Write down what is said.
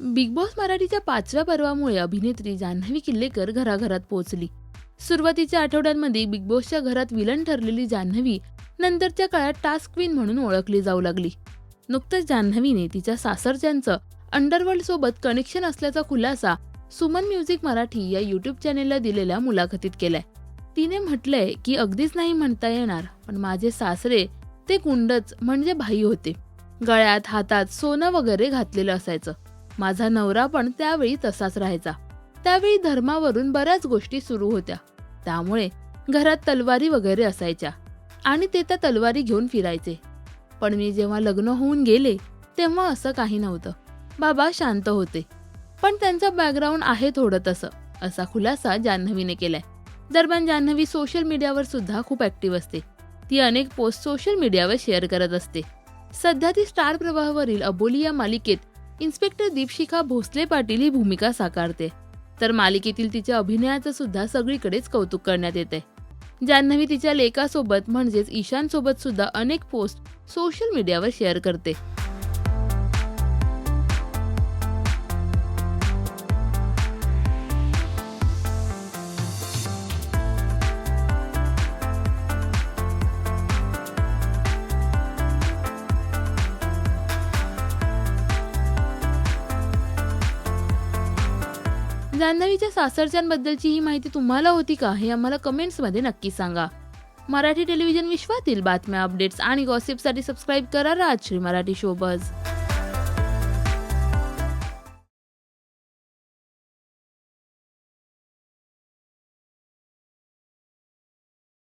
Big boss मराठीच्या पाचव्या पर्वामुळे अभिनेत्री जान्हवी किल्लेकर घराघरात पोहोचली. सुरुवातीच्या आठवड्यांमध्ये बिग बॉसच्या घरात विलन ठरलेली जान्हवी नंतरच्या काळात टास्क क्वीन म्हणून ओळखली जाऊ लागली. नुकतंच जान्हवीने तिच्या सासरच्यांचं अंडरवर्ल्ड सोबत कनेक्शन असल्याचा खुलासा सुमन म्युझिक मराठी या युट्यूब चॅनेलला दिलेल्या मुलाखतीत केलाय. तिने म्हटलंय की अगदीच नाही म्हणता येणार पण माझे सासरे ते कुंडच म्हणजे भाई होते. गळ्यात हातात सोनं वगैरे घातलेलं असायचं. माझा नवरा पण त्यावेळी तसाच राहायचा. त्यावेळी धर्मावरून बऱ्याच गोष्टी सुरू होत्या. त्यामुळे घरात तलवारी वगैरे असायच्या आणि ते त्या तलवारी घेऊन फिरायचे. पण मी जेव्हा लग्न होऊन गेले तेव्हा असं काही नव्हतं. बाबा शांत होते. पण त्यांचं बॅकग्राऊंड आहे थोडं तसं असा खुलासा जान्हवीने केलाय. दरम्यान जान्हवी सोशल मीडियावर सुद्धा खूप ऍक्टिव्ह असते. ती अनेक पोस्ट सोशल मीडियावर शेअर करत असते. सध्या ती स्टार प्रवाहावरील अबोली या मालिकेत इन्स्पेक्टर दीपशिखा भोसले पाटील ही भूमिका साकारते. तर मालिकेतील तिच्या अभिनयाचं सुद्धा सगळीकडेच कौतुक करण्यात येते जान्हवी तिच्या लेखासोबत म्हणजेच ईशानसोबत सुद्धा अनेक पोस्ट सोशल मीडियावर शेअर करते. जान्हवीच्या सासरच्यांबद्दलची ही माहिती तुम्हाला होती का? हे आम्हाला कमेंट्समध्ये नक्की सांगा. मराठी टेलिव्हिजन विश्वातील बातम्या अपडेट्स आणि गॉसिपसाठी सबस्क्राईब करा राजश्री मराठी शोबज